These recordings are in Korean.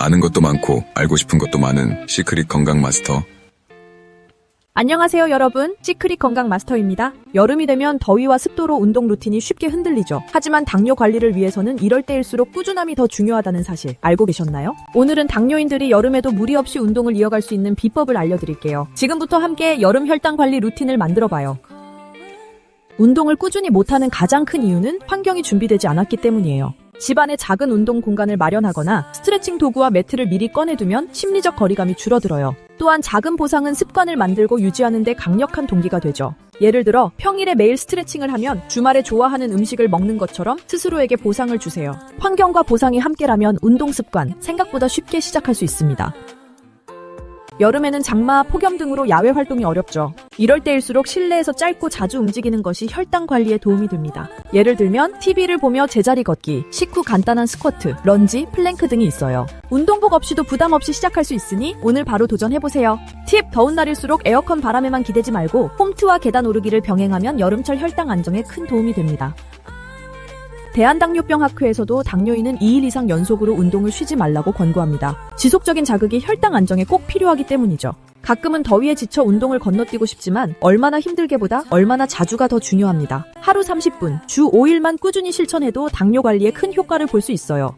아는 것도 많고 알고 싶은 것도 많은 시크릿 건강 마스터. 안녕하세요 여러분. 시크릿 건강 마스터입니다. 여름이 되면 더위와 습도로 운동 루틴이 쉽게 흔들리죠. 하지만 당뇨 관리를 위해서는 이럴 때일수록 꾸준함이 더 중요하다는 사실 알고 계셨나요? 오늘은 당뇨인들이 여름에도 무리 없이 운동을 이어갈 수 있는 비법을 알려드릴게요. 지금부터 함께 여름 혈당 관리 루틴을 만들어봐요. 운동을 꾸준히 못하는 가장 큰 이유는 환경이 준비되지 않았기 때문이에요 집안에 작은 운동 공간을 마련하거나 스트레칭 도구와 매트를 미리 꺼내두면 심리적 거리감이 줄어들어요. 또한 작은 보상은 습관을 만들고 유지하는 데 강력한 동기가 되죠. 예를 들어 평일에 매일 스트레칭을 하면 주말에 좋아하는 음식을 먹는 것처럼 스스로에게 보상을 주세요. 환경과 보상이 함께라면 운동 습관 생각보다 쉽게 시작할 수 있습니다. 여름에는 장마, 폭염 등으로 야외 활동이 어렵죠. 이럴 때일수록 실내에서 짧고 자주 움직이는 것이 혈당 관리에 도움이 됩니다. 예를 들면 TV를 보며 제자리 걷기, 식후 간단한 스쿼트, 런지, 플랭크 등이 있어요. 운동복 없이도 부담 없이 시작할 수 있으니 오늘 바로 도전해보세요. 팁! 더운 날일수록 에어컨 바람에만 기대지 말고 홈트와 계단 오르기를 병행하면 여름철 혈당 안정에 큰 도움이 됩니다. 대한당뇨병학회에서도 당뇨인은 2일 이상 연속으로 운동을 쉬지 말라고 권고합니다. 지속적인 자극이 혈당 안정에 꼭 필요하기 때문이죠. 가끔은 더위에 지쳐 운동을 건너뛰고 싶지만 얼마나 힘들게보다 얼마나 자주가 더 중요합니다. 하루 30분, 주 5일만 꾸준히 실천해도 당뇨 관리에 큰 효과를 볼 수 있어요.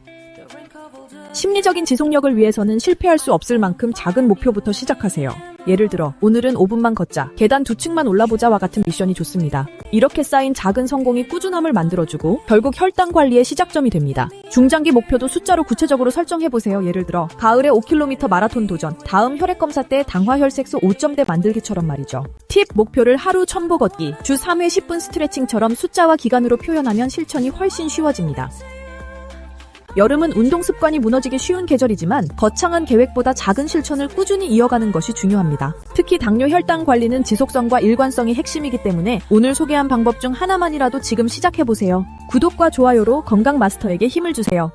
심리적인 지속력을 위해서는 실패할 수 없을 만큼 작은 목표부터 시작하세요. 예를 들어, 오늘은 5분만 걷자, 계단 두 층만 올라보자와 같은 미션이 좋습니다. 이렇게 쌓인 작은 성공이 꾸준함을 만들어주고 결국 혈당 관리의 시작점이 됩니다. 중장기 목표도 숫자로 구체적으로 설정해보세요. 예를 들어, 가을에 5km 마라톤 도전, 다음 혈액검사 때 당화 혈색소 5점대 만들기처럼 말이죠. 팁 목표를 하루 1000보 걷기, 주 3회 10분 스트레칭처럼 숫자와 기간으로 표현하면 실천이 훨씬 쉬워집니다. 여름은 운동 습관이 무너지기 쉬운 계절이지만 거창한 계획보다 작은 실천을 꾸준히 이어가는 것이 중요합니다. 특히 당뇨 혈당 관리는 지속성과 일관성이 핵심이기 때문에 오늘 소개한 방법 중 하나만이라도 지금 시작해보세요. 구독과 좋아요로 건강 마스터에게 힘을 주세요.